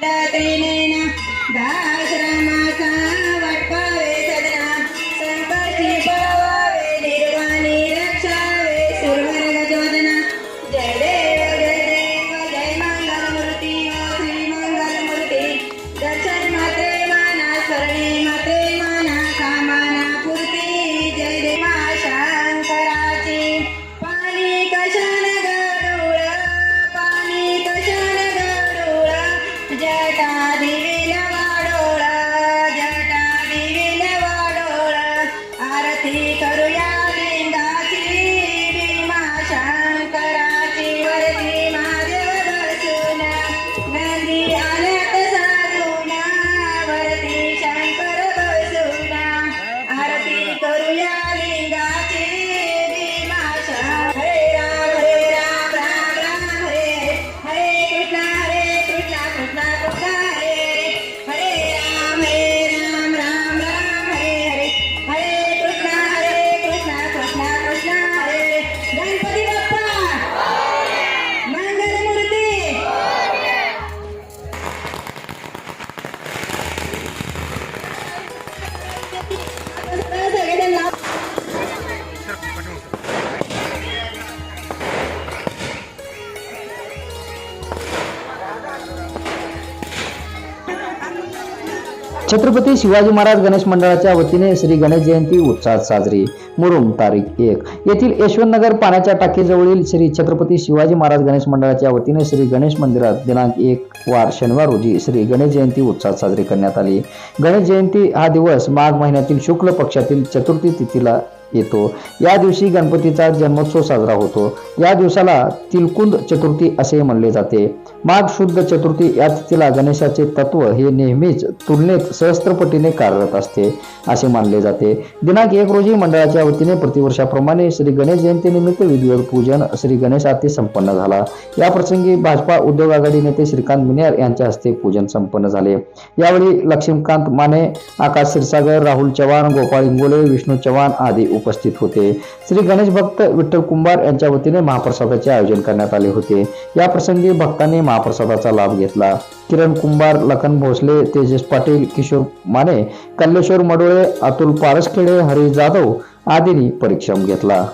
Latina. आरती छत्रपती शिवाजी महाराज गणेश मंडळाच्या वतीने श्री गणेश जयंती उत्साहात साजरी. मुरुम तारीख एक. येथील यशवंतनगर पाण्याच्या टाकीजवळील श्री छत्रपती शिवाजी महाराज गणेश मंडळाच्या वतीने श्री गणेश मंदिरात दिनांक एक वार शनिवार रोजी श्री गणेश जयंती उत्साहात साजरी करण्यात आली. गणेश जयंती हा दिवस माघ महिन्यातील शुक्ल पक्षातील चतुर्थी तिथीला येतो. या दिवशी गणपतीचा जन्मोत्सव साजरा होतो. या दिवसाला तिलकुंद चतुर्थी असे म्हणले जाते. माघ शुद्ध चतुर्थी या तिथीला गणेशाचे तत्व हे नेहमीच तुलनेत सहस्त्रपटीने कार्यरत असते असे मानले जाते. दिनांक एक रोजी मंडळाच्या वतीने प्रतिवर्षाप्रमाणे श्री गणेश जयंतीनिमित्त विधिवत पूजन श्री गणेश आरती संपन्न झाला. या प्रसंगी भाजपा उद्योग आघाडी नेते श्रीकांत मुनियार यांच्या हस्ते पूजन संपन्न झाले. यावेळी लक्ष्मीकांत माने आकाश क्षीरसागर राहुल चव्हाण गोपाळ इंगोले विष्णू चव्हाण आदी उपस्थित होते. श्री गणेश भक्त विठ्ठल कुंभार यांच्या वतीने महाप्रसादाचे आयोजन करण्यात आले होते. या प्रसंगी भक्तांनी महाप्रसादाचा लाभ घेतला. किरण कुंभार लखन भोसले तेजस पाटील किशोर माने कल्लेश्वर मडोळे अतुल पारसखेडे हरी जाधव आदींनी परिश्रम घेतला.